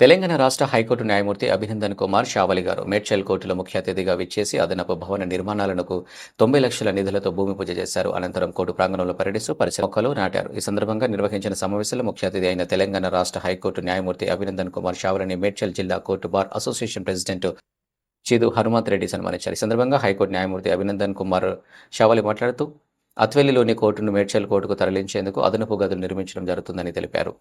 తెలంగాణ రాష్ట్ర హైకోర్టు న్యాయమూర్తి అభినందన్ కుమార్ షావలి గారు మేడ్చల్ కోర్టులో ముఖ్య అతిథిగా విచ్చేసి అదనపు భవన నిర్మాణాలకు తొంభై లక్షల నిధులతో భూమి పూజ చేశారు. అనంతరం కోర్టు ప్రాంగణంలో పర్యటిస్తూ పరిసర మొక్కలు నాటారు. ఈ సందర్భంగా నిర్వహించిన సమావేశంలో ముఖ్య అతిథి అయిన తెలంగాణ రాష్ట్ర హైకోర్టు న్యాయమూర్తి అభినందన్ కుమార్ షావలిని మేడ్చల్ జిల్లా court bar association president Chidu Hanumanth Reddy సన్మానించారు. ఈ సందర్భంగా హైకోర్టు న్యాయమూర్తి అభినందన్ కుమార్ షావలి మాట్లాడుతూ అత్వెల్లిలోని కోర్టును మేడ్చల్ కోర్టుకు తరలించేందుకు అదనపు గదులు నిర్మించడం జరుగుతుందని తెలిపారు.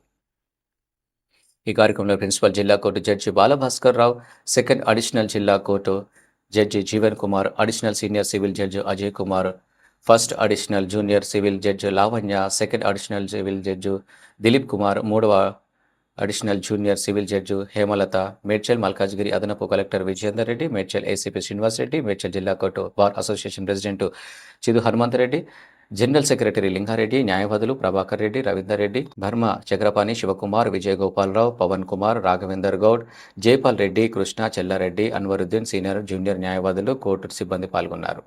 ఈ కార్యక్రమంలో ప్రిన్సిపల్ జిల్లా court judge Balabhaskar Rao second additional జిల్లా court judge Jeevan Kumar additional senior civil judge Ajay Kumar first additional junior civil judge Lavanya second additional civil judge Dilip Kumar మూడవ additional junior civil judge Hemalatha Medchal Malkajgiri అదనపు collector Vijayender Reddy Medchal ACP Srinivas Reddy Medchal జిల్లా court bar association president Chidu Hanumanthareddy general secretary Lingareddy న్యాయవాదులు Prabhakar Reddy Ravinder Reddy Bharma Chakrapani Shivakumar Vijay Gopalarao Pawan Kumar Raghavender Goud Jaipal Reddy Krishna చెల్లారెడ్డి Anwaruddin senior junior న్యాయవాదులు court సిబ్బంది పాల్గొన్నారు.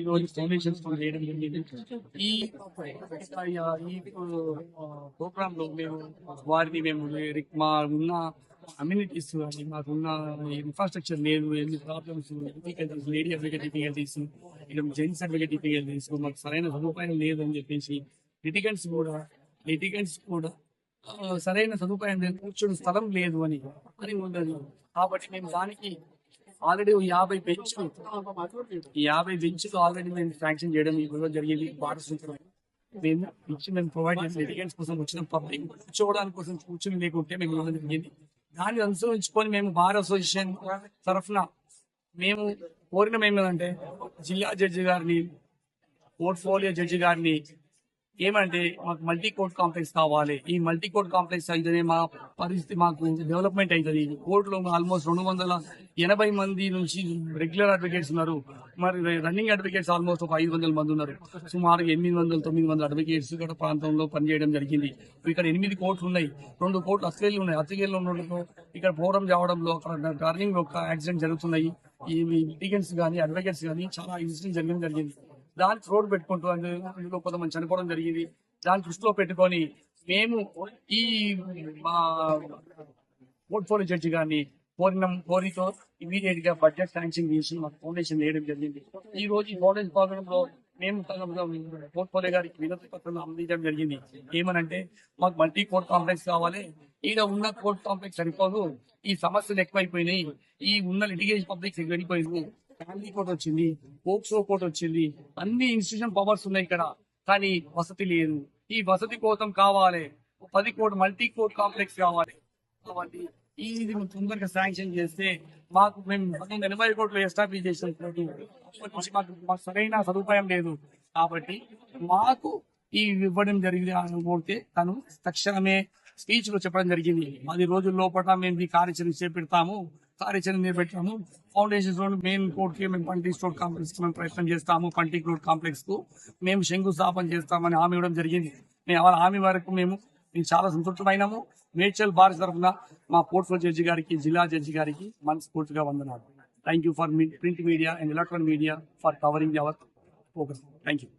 ఈ రోజు foundations చేయడం జరిగింది. ఈ ఈ ప్రోగ్రామ్లో మేము వారిని మేము మా ఉన్న అమ్యూనిటీస్ కానీ మాకున్న ఇన్ఫ్రాస్ట్రక్చర్ లేదు ఎన్ని problems difficulties lady advocate difficulties ఇక్కడ జెంట్స్ అడ్వకేట్ డిఫికల్టీస్ మాకు సరైన సదుపాయం లేదు అని చెప్పేసి లిటిగెంట్స్ కూడా లిటిగెంట్స్ కూడా సరైన సదుపాయం లేదు కూర్చొని స్థలం లేదు అని అని ఉండదు కాబట్టి మేము దానికి ఆల్రెడీ యాభై బెంచ్లు యాభై బెంచ్లు ఆల్రెడీ మేము శాంక్షన్ చేయడం ఇవ్వడం జరిగింది భారత మేము ఇచ్చి మేము ప్రొవైడ్ చేసిన లిటిగెంట్స్ కోసం వచ్చిన పబ్లిక్ కూర్చోవడానికి కోసం కూర్చొని లేకుంటే మేము ఇవ్వడం జరిగింది. దాన్ని అనుసరించుకొని మేము బార్ అసోసియేషన్ తరఫున మేము కోరిన ఏమంటే జిల్లా జడ్జి గారిని పోర్ట్ఫోలియో జడ్జి గారిని ఏమంటే మాకు మల్టీ కోర్ట్ కాంప్లెక్స్ కావాలి. ఈ మల్టీ కోర్ట్ కాంప్లెక్స్ అయితేనే మా పరిస్థితి మాకు డెవలప్మెంట్ అవుతుంది కోర్టులో ఆల్మోస్ట్ రెండు వందల ఎనభై మంది నుంచి రెగ్యులర్ అడ్వకేట్స్ ఉన్నారు. మరి రన్నింగ్ అడ్వకేట్స్ ఆల్మోస్ట్ ఒక ఐదు వందల మంది ఉన్నారు. సుమారు ఎనిమిది వందల తొమ్మిది వందల అడ్వకేట్స్ ఇక్కడ ప్రాంతంలో పనిచేయడం జరిగింది. ఇక్కడ ఎనిమిది కోర్టులు ఉన్నాయి. రెండు కోర్టులు అత్తికేళ్ళు ఉన్నాయి. అత్తికేళ్ళు ఉండడంతో ఇక్కడ పోవడం రావడంలో అక్కడ టర్నింగ్ యొక్క యాక్సిడెంట్ జరుగుతున్నాయి. ఈ లిటిగెంట్స్ కానీ అడ్వకేట్స్ కానీ చాలా ఇన్సిడెంట్ జరగడం జరిగింది. దానికి రోడ్ పెట్టుకుంటూ అందులో కొంతమంది చనిపోవడం జరిగింది. దాన్ని దృష్టిలో పెట్టుకొని మేము ఈ మా పోర్ట్ఫోలియో జడ్జి గారిని కోరిన కోరితో ఇమీడియట్గా బడ్జెట్ శాంక్షన్ చేసి మాకు ఫౌండేషన్ వేయడం జరిగింది. ఈ రోజు ఈ ఫౌండేషన్ ప్రోగ్రామ్ మేము పోర్ట్ఫోలియో గారికి వినతి పత్రం అందించడం జరిగింది. ఏమనంటే మాకు మల్టీ కోర్ట్ కాంప్లెక్స్ కావాలి. ఈడ ఉన్న కోర్ట్ కాంప్లెక్స్ సరిపోదు. ఈ సమస్యలు ఎక్కువైపోయినాయి. ఈ ఉన్న లిటిగేషన్ పబ్లిక్ వెళ్ళిపోయింది ఫ్యామిలీ కోర్ట్ వచ్చింది పోక్సో కోర్ట్ వచ్చింది అన్ని ఇన్స్టిట్యూషన్ పవర్స్ ఉన్నాయి ఇక్కడ కానీ వసతి లేదు. ఈ వసతి కోసం కావాలి పది కోట్ మల్టీ కోర్ట్ కాంప్లెక్స్ కావాలి. కాబట్టి ఈ ఇది తొందరగా శాంక్షన్ చేస్తే మాకు మేము పంతొమ్మిది ఎనభై కోట్లు ఎస్టాబ్లిష్ చేసిన నుంచి మాకు మాకు సరైన సదుపాయం లేదు. కాబట్టి మాకు ఈ ఇవ్వడం జరిగింది అని కోరితే తను తక్షణమే స్పీచ్లో చెప్పడం జరిగింది. పది రోజుల లోపల మేము ఈ కార్యాచరణ చేపెడతాము. కార్యాచరణ నిలబెట్టాము. ఫౌండేషన్ రోడ్ మెయిన్ కోర్ట్కి మేము పంటీ స్టోర్ కాంప్లెక్స్కి మేము ప్రయత్నం చేస్తాము. పంటీ రోడ్ కాంప్లెక్స్కు మేము శంకుస్థాపన చేస్తామని హామీ ఇవ్వడం జరిగింది. మేము ఆ హామీ వరకు మేము మేము చాలా సంతృప్తమైనాము. మేడ్చల్ బార్ తరఫున మా పోర్ట్ఫోలియో జడ్జి గారికి జిల్లా జడ్జి గారికి మనస్ఫూర్తిగా వందనాలు. Thank you for print media and electronic media for covering our focus thank you